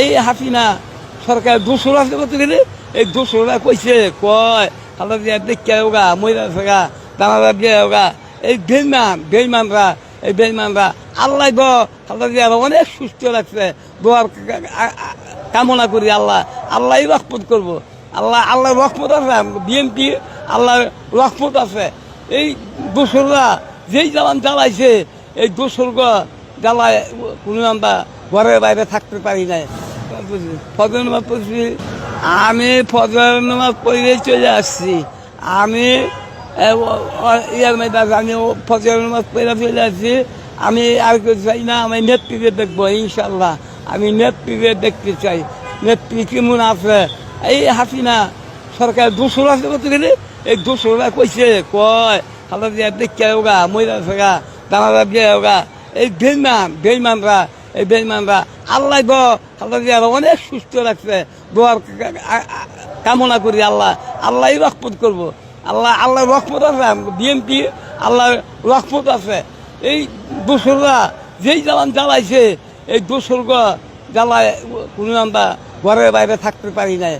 এই হাসিনা সরকার দুশো রাস্তা করতে গেলে এই দুশোরা কইছে, কয়, খালা দিয়া দেখে হোগা মহিলা থাকা, দানাদার দিয়ে হোগা এই বেইমান, বেইমানরা, এই বেইমানরা, আল্লাহ খালা দিয়া অনেক সুস্থ লাগছে। দোয়ার কামনা করি আল্লাহ আল্লাহ রহমত করব। আল্লাহ আল্লাহ রহমত আছে বিএনপি আল্লাহ রহমত আছে। এই দোসররা যেই জ্বালান জ্বালাইছে, এই দোসর্গ জ্বালায় কোনো আমরা ঘরের বাইরে থাকতে পারি নাই। ফজর নামাজ পড়ছি, আমি ফজর নামাজ পড়ে চলে আসছি। আমি ইয়ার মেয়েটা আমি ফজর নামাজ পড়ে চলে আসছি। আমি আর কিছু চাই না, আমি নেত্রীকে দেখব ইনশাল্লাহ আমি নেত্রীকে দেখতে চাই। নেত্রী কেমন আছে? এই হাসিনা সরকার দুশো রাস্তা করতে গেলে? এই দুশোরা কইছে, কয় খালা দিয়া দেখে হোগা মহিলা থাকা দানাদার দিয়ে হোগা এই বেইমান, বেইমানরা, এই বেইমানরা, আল্লাহ গ দিয়া অনেক সুস্থ রাখছে। দোয়ার কামনা করি আল্লাহ আল্লাহ রহমত করব। আল্লাহ আল্লাহ রহমত আছে বিএনপি আল্লাহ রহমত আছে। এই দোসররা যেই জ্বালান জ্বালাইছে, এই দোসর্গ জ্বালায় কোনো আমরা ঘরের বাইরে থাকতে পারি নাই।